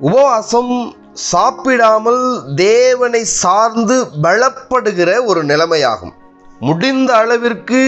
உபவாசம் சாப்பிடாமல் தேவனை சார்ந்து பலப்படுகிற ஒரு நிலைமையாகும். முடிந்த அளவிற்கு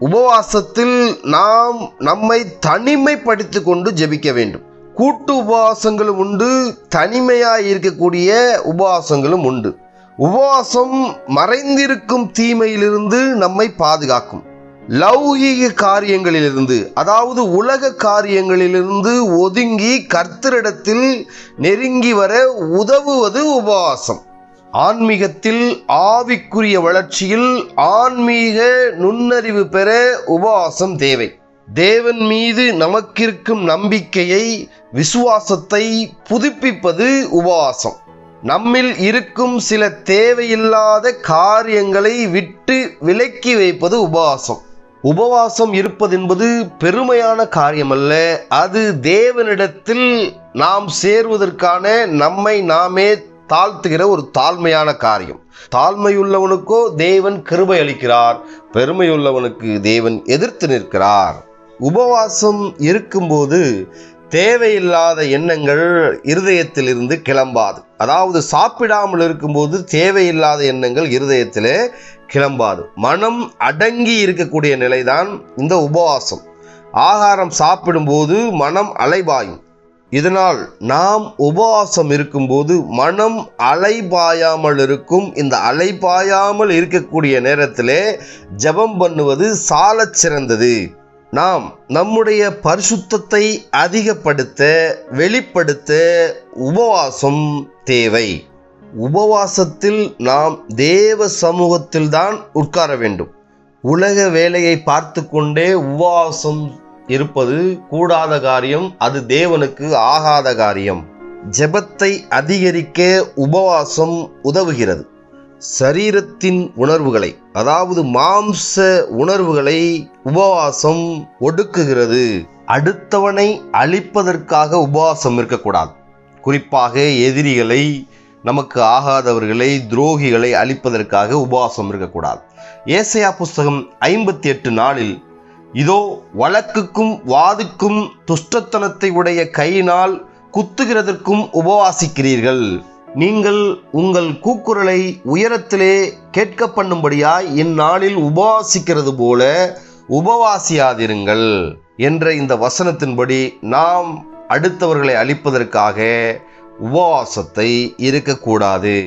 உபவாசத்தில் நாம் நம்மை தனிமைப்படுத்தி கொண்டு ஜெபிக்க வேண்டும். கூட்டு உபவாசங்களும் உண்டு தனிமையாய் இருக்கக்கூடிய உபவாசங்களும் உண்டு. உபவாசம் மறைந்திருக்கும் தீமையிலிருந்து நம்மை பாதுகாக்கும். லௌகீக காரியங்களிலிருந்து அதாவது உலக காரியங்களிலிருந்து ஒதுங்கி கர்த்தரிடத்தில் நெருங்கி வர உதவுவது உபவாசம். ஆன்மீகத்தில் ஆவிக்குரிய வளர்ச்சியில் ஆன்மீக நுண்ணறிவு பெற உபவாசம் தேவை. தேவன் மீது நமக்கிருக்கும் நம்பிக்கையை விசுவாசத்தை புதுப்பிப்பது உபவாசம். நம்மில் இருக்கும் சில தேவையில்லாத காரியங்களை விட்டு விலக்கி வைப்பது உபவாசம். உபவாசம் இருப்பதென்பது பெருமையான காரியமல்ல. அது தேவனிடத்தில் நாம் சேர்வதற்கான நம்மை நாமே தாழ்த்துகிற ஒரு தாழ்மையான காரியம். தாழ்மையுள்ளவனுக்கோ தேவன் கிருபை அளிக்கிறார். பெருமையுள்ளவனுக்கு தேவன் எதிர்த்து நிற்கிறார். உபவாசம் இருக்கும்போது தேவையில்லாத எண்ணங்கள் இருதயத்திலிருந்து கிளம்பாது. அதாவது சாப்பிடாமல் இருக்கும்போது தேவையில்லாத எண்ணங்கள் இருதயத்திலே கிளம்பாது. மனம் அடங்கி இருக்கக்கூடிய நிலைதான் இந்த உபவாசம். ஆகாரம் சாப்பிடும்போது மனம் அலைபாயும். இதனால் நாம் உபவாசம் இருக்கும்போது மனம் அலைபாயாமல் இருக்கும். இந்த அலைபாயாமல் இருக்கக்கூடிய நேரத்திலே ஜெபம் பண்ணுவது சாலச் சிறந்தது நாம் நம்முடைய பரிசுத்தத்தை அதிகப்படுத்த வெளிப்படுத்த உபவாசம் தேவை. உபவாசத்தில் நாம் தேவ சமூகத்தில்தான் உட்கார வேண்டும். உலக வேலையை பார்த்து கொண்டே உபவாசம் இருப்பது கூடாத காரியம் அது தேவனுக்கு ஆகாத காரியம். ஜெபத்தை அதிகரிக்க உபவாசம் உதவுகிறது. சரீரத்தின் உணர்வுகளை அதாவது மாம்ச உணர்வுகளை உபவாசம் ஒடுக்குகிறது. அடுத்தவனை அழிப்பதற்காக உபவாசம் இருக்கக்கூடாது. குறிப்பாக எதிரிகளை நமக்கு ஆகாதவர்களை துரோகிகளை அழிப்பதற்காக உபவாசம் இருக்கக்கூடாது. ஏசையா புஸ்தகம் ஐம்பத்தி எட்டு நாளில் இதோ வழக்குக்கும் வாதுக்கும் துஷ்டத்தனத்தை உடைய கையினால் குத்துகிறதற்கும் உபவாசிக்கிறீர்கள். நீங்கள் உங்கள் கூக்குரலை உயரத்திலே கேட்க பண்ணும்படியாய் இந்நாளில் உபவாசிக்கிறது போல உபவாசியாதிருங்கள் என்ற இந்த வசனத்தின்படி நாம் அடுத்தவர்களை அழிப்பதற்காக உபவாசத்தை இருக்கக்கூடாது.